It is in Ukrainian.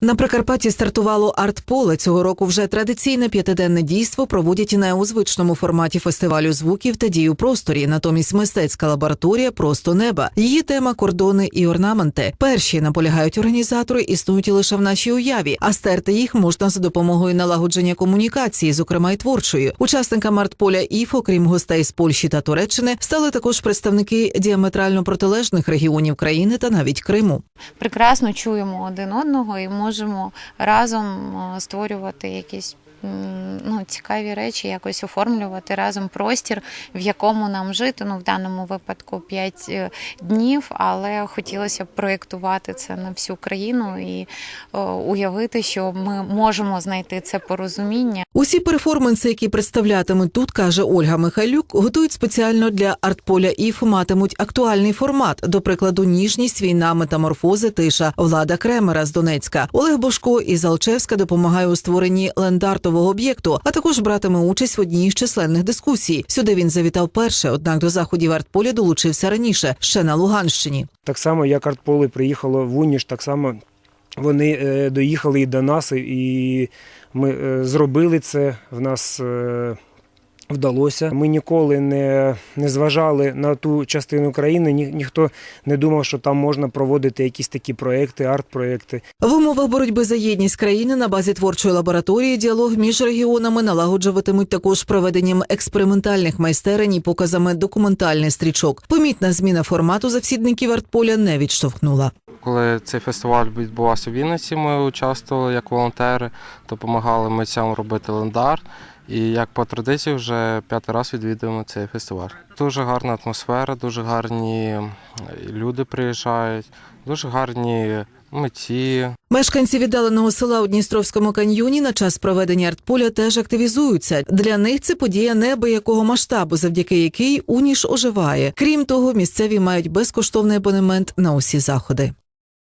На Прикарпатті стартувало артполе. Цього року вже традиційне п'ятиденне дійство проводять не у звичному форматі фестивалю звуків та дій у просторі. Натомість мистецька лабораторія просто неба. Її тема кордони і орнаменти. Перші наполягають організатори, існують лише в нашій уяві, а стерти їх можна за допомогою налагодження комунікації, зокрема й творчої. Учасникам артполя ІФ, окрім гостей з Польщі та Туреччини, стали також представники діаметрально протилежних регіонів країни та навіть Криму. прекрасно чуємо один одного і можемо разом е, створювати якісь. Ну, цікаві речі, якось оформлювати разом простір, в якому нам жити. Ну, в даному випадку 5 днів, але хотілося б проєктувати це на всю країну і е, уявити, що ми можемо знайти це порозуміння. Усі перформанси, які представлятимуть тут, каже Ольга Михайлюк, готують спеціально для артполя ІФ, матимуть актуальний формат. До прикладу, ніжність, війна, метаморфози, тиша, влада Кремера з Донецька. Олег Бошко із Алчевська допомагає у створенні лендартового об'єкту, а також братиме участь в одній з численних дискусій. Сюди він завітав перше, однак до заходів артполя долучився раніше, ще на Луганщині. Так само, як артполе приїхало в Уніш, так само вони е, доїхали і до нас, і ми е, зробили це. В нас е, вдалося. Ми ніколи не, не зважали на ту частину країни. Ні, ніхто не думав, що там можна проводити якісь такі проекти, арт-проекти. В умовах боротьби за єдність країни на базі творчої лабораторії діалог між регіонами налагоджуватимуть також проведенням експериментальних майстерень і показами документальних стрічок. Помітна зміна формату завсідників артполя не відштовхнула. Коли цей фестиваль відбувався в Вінниці, ми участвували як волонтери, допомагали митцям робити лендар. І як по традиції вже п'ятий раз відвідуємо цей фестиваль. Дуже гарна атмосфера, дуже гарні люди приїжджають, дуже гарні митці, Мешканці віддаленого села у Дністровському каньйоні на час проведення артполя теж активізуються. Для них це подія неабиякого масштабу, завдяки якій Уніш оживає. Крім того, місцеві мають безкоштовний абонемент на усі заходи.